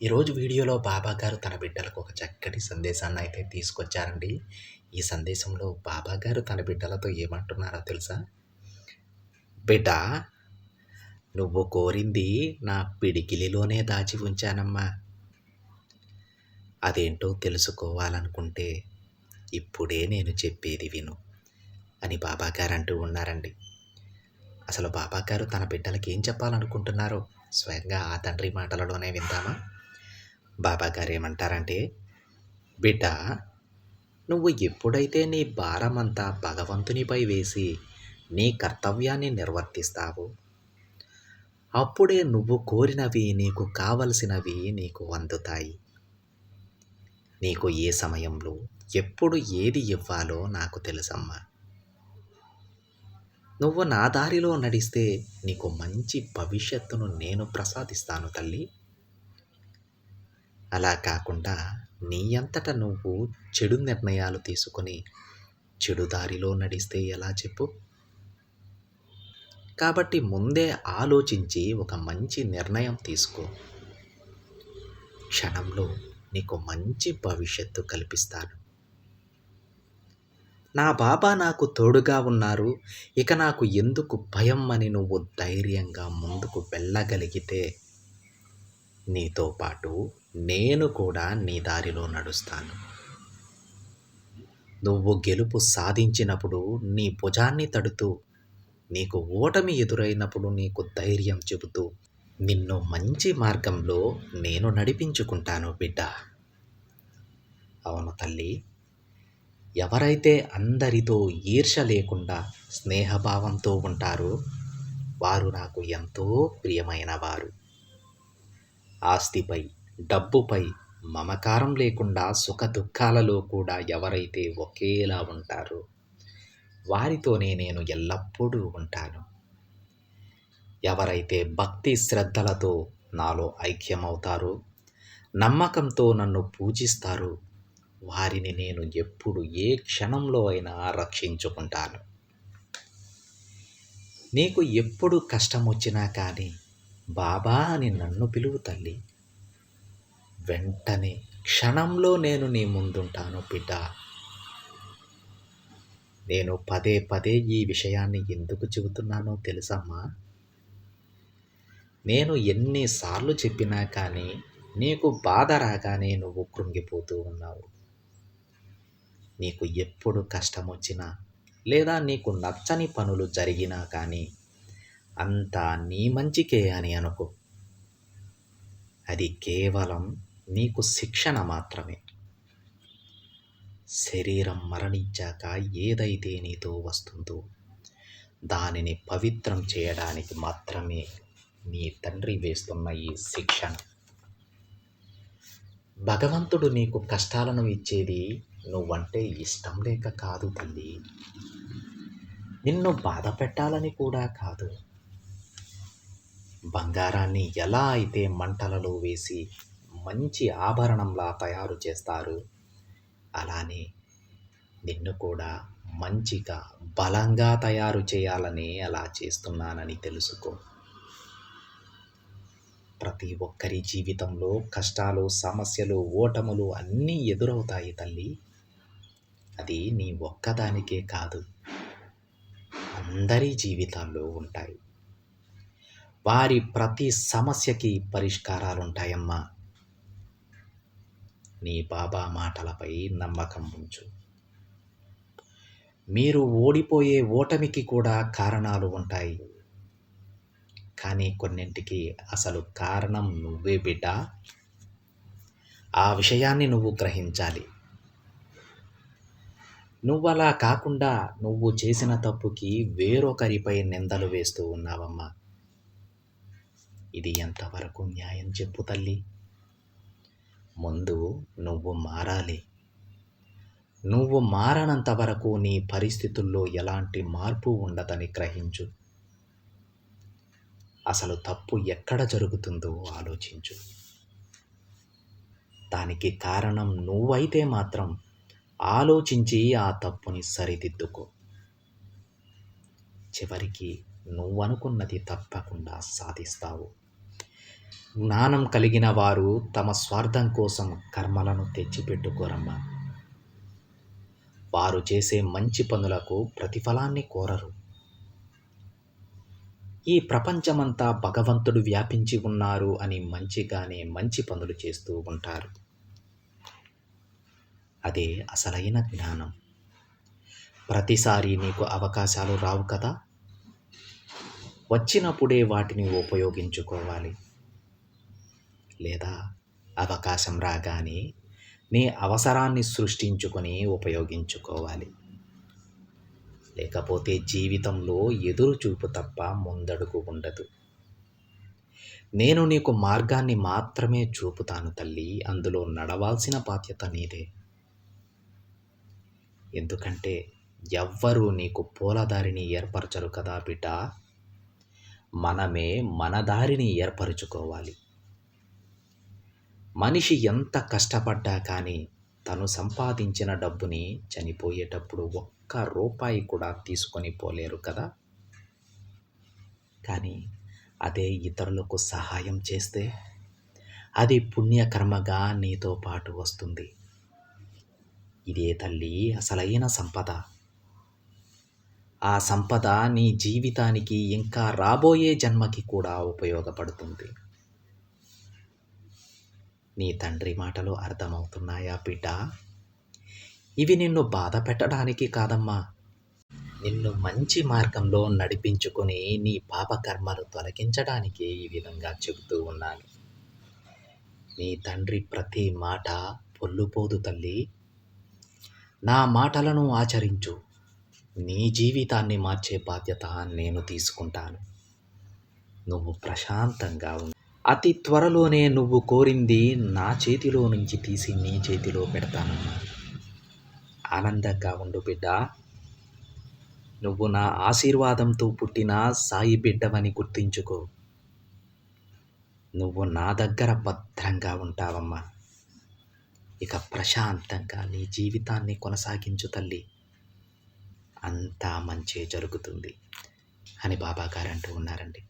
ఈరోజు వీడియోలో బాబా గారు తన బిడ్డలకు ఒక చక్కటి సందేశాన్ని అయితే తీసుకొచ్చారండి. ఈ సందేశంలో బాబా గారు తన బిడ్డలతో ఏమంటున్నారో తెలుసా? బిడ్డ నువ్వు కోరింది నా పిడికిలిలోనే దాచి ఉంచానమ్మా. అదేంటో తెలుసుకోవాలనుకుంటే ఇప్పుడే నేను చెప్పేది విను అని బాబాగారు అంటూ ఉన్నారండి. అసలు బాబాగారు తన బిడ్డలకి ఏం చెప్పాలనుకుంటున్నారో స్వయంగా ఆ తండ్రి మాటలలోనే విందామా? బాబా గారు ఏమంటారంటే బిడ్డ నువ్వు ఎప్పుడైతే నీ భారమంతా భగవంతునిపై వేసి నీ కర్తవ్యాన్ని నిర్వర్తిస్తావు అప్పుడే నువ్వు కోరినవి నీకు కావలసినవి నీకు అందుతాయి. నీకు ఏ సమయంలో ఎప్పుడు ఏది ఇవ్వాలో నాకు తెలుసమ్మా. నువ్వు నా దారిలో నడిస్తే నీకు మంచి భవిష్యత్తును నేను ప్రసాదిస్తాను తల్లి. అలా కాకుండా నీ అంతట నువ్వు చెడు నిర్ణయాలు తీసుకొని చెడు దారిలో నడిస్తే ఎలా చెప్పు? కాబట్టి ముందే ఆలోచించి ఒక మంచి నిర్ణయం తీసుకో. క్షణంలో నీకు మంచి భవిష్యత్తు కల్పిస్తాను. నా బాబా నాకు తోడుగా ఉన్నారు. ఇక నాకు ఎందుకు భయం అని నువ్వు ధైర్యంగా ముందుకు వెళ్ళగలిగితే నీతో పాటు నేను కూడా నీ దారిలో నడుస్తాను. నువ్వు గెలుపు సాధించినప్పుడు నీ భుజాన్ని తడుతూ నీకు ఓటమి ఎదురైనప్పుడు నీకు ధైర్యం చెబుతూ నిన్ను మంచి మార్గంలో నేను నడిపించుకుంటాను బిడ్డ. అవును తల్లి ఎవరైతే అందరితో ఈర్ష లేకుండా స్నేహభావంతో ఉంటారో వారు నాకు ఎంతో ప్రియమైన వారు. ఆస్తిపై డబ్బుపై మమకారం లేకుండా సుఖ దుఃఖాలలో కూడా ఎవరైతే ఒకేలా ఉంటారో వారితోనే నేను ఎల్లప్పుడూ ఉంటాను. ఎవరైతే భక్తి శ్రద్ధలతో నాలో ఐక్యమవుతారో నమ్మకంతో నన్ను పూజిస్తారో వారిని నేను ఎప్పుడు ఏ క్షణంలో అయినా రక్షించుకుంటాను. నీకు ఎప్పుడు కష్టం వచ్చినా కానీ బాబా అని నన్ను పిలువు తల్లి. వెంటనే క్షణంలో నేను నీ ముందుంటాను బిడ్డ నేను పదే పదే ఈ విషయాన్ని ఎందుకు చెబుతున్నానో తెలుసమ్మా? నేను ఎన్నిసార్లు చెప్పినా కానీ నీకు బాధ రాగానే నువ్వు కృంగిపోతూ ఉన్నావు. నీకు ఎప్పుడు కష్టం వచ్చినా లేదా నీకు నచ్చని పనులు జరిగినా కానీ అంతా నీ మంచికే అని అనుకో. అది కేవలం నీకు శిక్షణ మాత్రమే. శరీరం మరణించాక ఏదైతే నీతో వస్తుందో దానిని పవిత్రం చేయడానికి మాత్రమే నీ తండ్రి వేస్తున్న ఈ శిక్షణ. భగవంతుడు నీకు కష్టాలను ఇచ్చేది నువ్వంటే ఇష్టం లేక కాదు తల్లి. నిన్ను బాధ పెట్టాలని కూడా కాదు. బంగారాన్ని ఎలా అయితే మంటలలో వేసి మంచి ఆభరణంలా తయారు చేస్తారు. అలానే నిన్ను కూడా మంచిగా బలంగా తయారు చేయాలని అలా చేస్తున్నానని తెలుసుకో. ప్రతి ఒక్కరి జీవితంలో కష్టాలు సమస్యలు ఓటములు అన్నీ ఎదురవుతాయి తల్లి. అది నీ ఒక్కదానికే కాదు. అందరి జీవితాల్లో ఉంటాయి. వారి ప్రతి సమస్యకి పరిష్కారాలు ఉంటాయమ్మా నీ బాబా మాటలపై నమ్మకం ఉంచు. మీరు ఓడిపోయే ఓటమికి కూడా కారణాలు ఉంటాయి. కానీ కొన్నింటికి అసలు కారణం నువ్వే బిడ్డ. ఆ విషయాన్ని నువ్వు గ్రహించాలి. నువ్వు అలా కాకుండా నువ్వు చేసిన తప్పుకి వేరొకరిపై నిందలు వేస్తూ ఉన్నావమ్మా. ఇది ఎంతవరకు న్యాయం చెప్పు తల్లి. ముందు నువ్వు మారాలి. నువ్వు మారనంత వరకు నీ పరిస్థితుల్లో ఎలాంటి మార్పు ఉండదని గ్రహించు. అసలు తప్పు ఎక్కడ జరుగుతుందో ఆలోచించు. దానికి కారణం నువ్వైతే మాత్రం ఆలోచించి ఆ తప్పుని సరిదిద్దుకో. చివరికి నువ్వనుకున్నది తప్పకుండా సాధిస్తావు. జ్ఞానం కలిగిన వారు తమ స్వార్థం కోసం కర్మలను తెచ్చిపెట్టుకోరమ్మా. వారు చేసే మంచి పనులకు ప్రతిఫలాన్ని కోరరు. ఈ ప్రపంచమంతా భగవంతుడు వ్యాపించి ఉన్నారు అని మంచిగానే మంచి పనులు చేస్తూ ఉంటారు. అదే అసలైన జ్ఞానం. ప్రతిసారి నీకు అవకాశాలు రావు కదా? వచ్చినప్పుడే వాటిని ఉపయోగించుకోవాలి. లేదా అవకాశం రాగానే నీ అవసరాన్ని సృష్టించుకొని ఉపయోగించుకోవాలి. లేకపోతే జీవితంలో ఎదురు చూపు తప్ప ముందడుగు ఉండదు. నేను నీకు మార్గాన్ని మాత్రమే చూపుతాను తల్లి అందులో నడవాల్సిన బాధ్యత నీదే. ఎందుకంటే ఎవ్వరూ నీకు పూలదారిని ఏర్పరచరు కదా బిడ్డ. మనమే మన దారిని ఏర్పరచుకోవాలి. మనిషి ఎంత కష్టపడ్డా కానీ తను సంపాదించిన డబ్బుని చనిపోయేటప్పుడు ఒక్క రూపాయి కూడా తీసుకొని పోలేరు కదా. కానీ అదే ఇతరులకు సహాయం చేస్తే అది పుణ్యకర్మగా నీతో పాటు వస్తుంది. ఇదే తల్లి అసలైన సంపద. ఆ సంపద నీ జీవితానికి ఇంకా రాబోయే జన్మకి కూడా ఉపయోగపడుతుంది. నీ తండ్రి మాటలు అర్థమవుతున్నాయా బిడ్డ? ఇవి నిన్ను బాధ పెట్టడానికి కాదమ్మా. నిన్ను మంచి మార్గంలో నడిపించుకొని నీ పాపకర్మలు తొలగించడానికి ఈ విధంగా చెబుతూ ఉన్నాను. నీ తండ్రి ప్రతి మాట పొల్లుపోదు తల్లి. నా మాటలను ఆచరించు. నీ జీవితాన్ని మార్చే బాధ్యత నేను తీసుకుంటాను. నువ్వు ప్రశాంతంగా ఉండు. అతి త్వరలోనే నువ్వు కోరింది నా చేతిలో నుంచి తీసి నీ చేతిలో పెడతానమ్మా ఆనందంగా ఉండు బిడ్డ. నువ్వు నా ఆశీర్వాదంతో పుట్టిన సాయి బిడ్డవని గుర్తించుకో. నువ్వు నా దగ్గర భద్రంగా ఉంటావమ్మా. ఇక ప్రశాంతంగా నీ జీవితాన్ని కొనసాగించు తల్లి. అంతా మంచి జరుగుతుంది అని బాబా గారు అంటూ ఉన్నారండి.